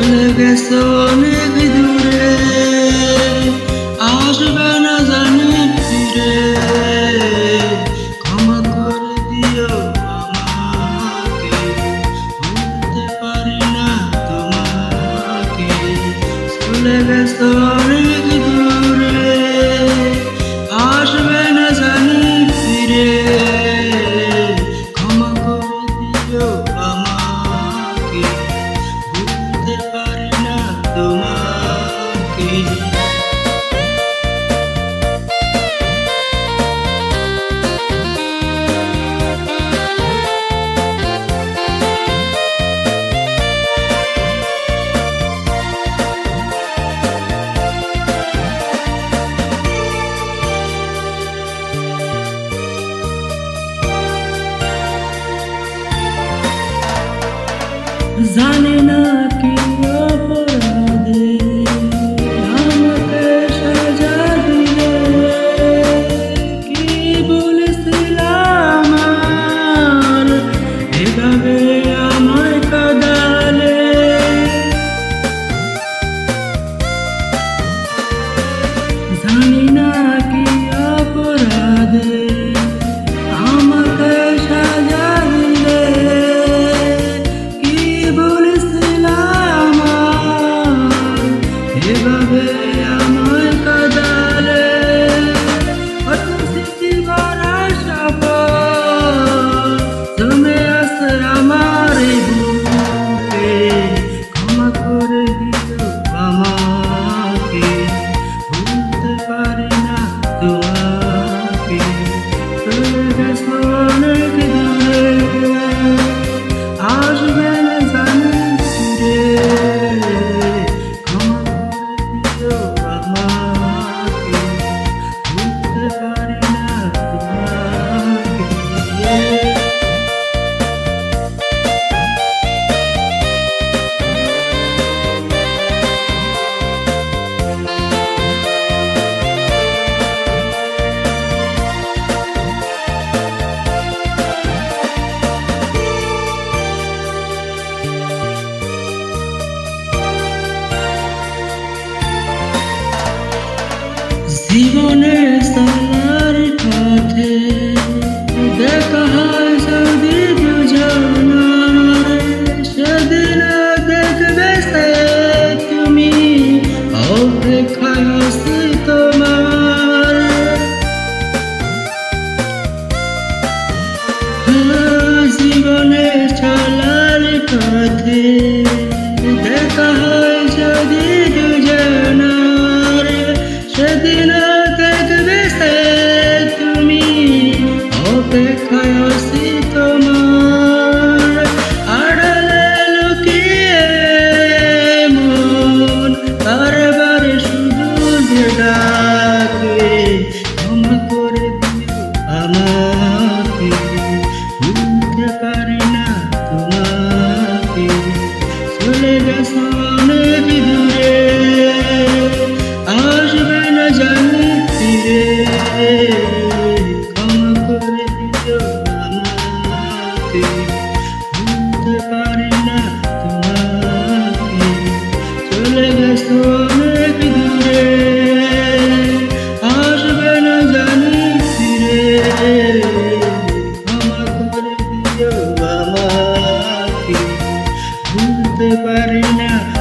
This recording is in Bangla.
চলে গেছ অনেক দূরে আসবে Zanina. জীবনে চলার পথে দেখা হয় যদি দুজনার সেদিন দেখবে তুমি অপেক্ষায় now.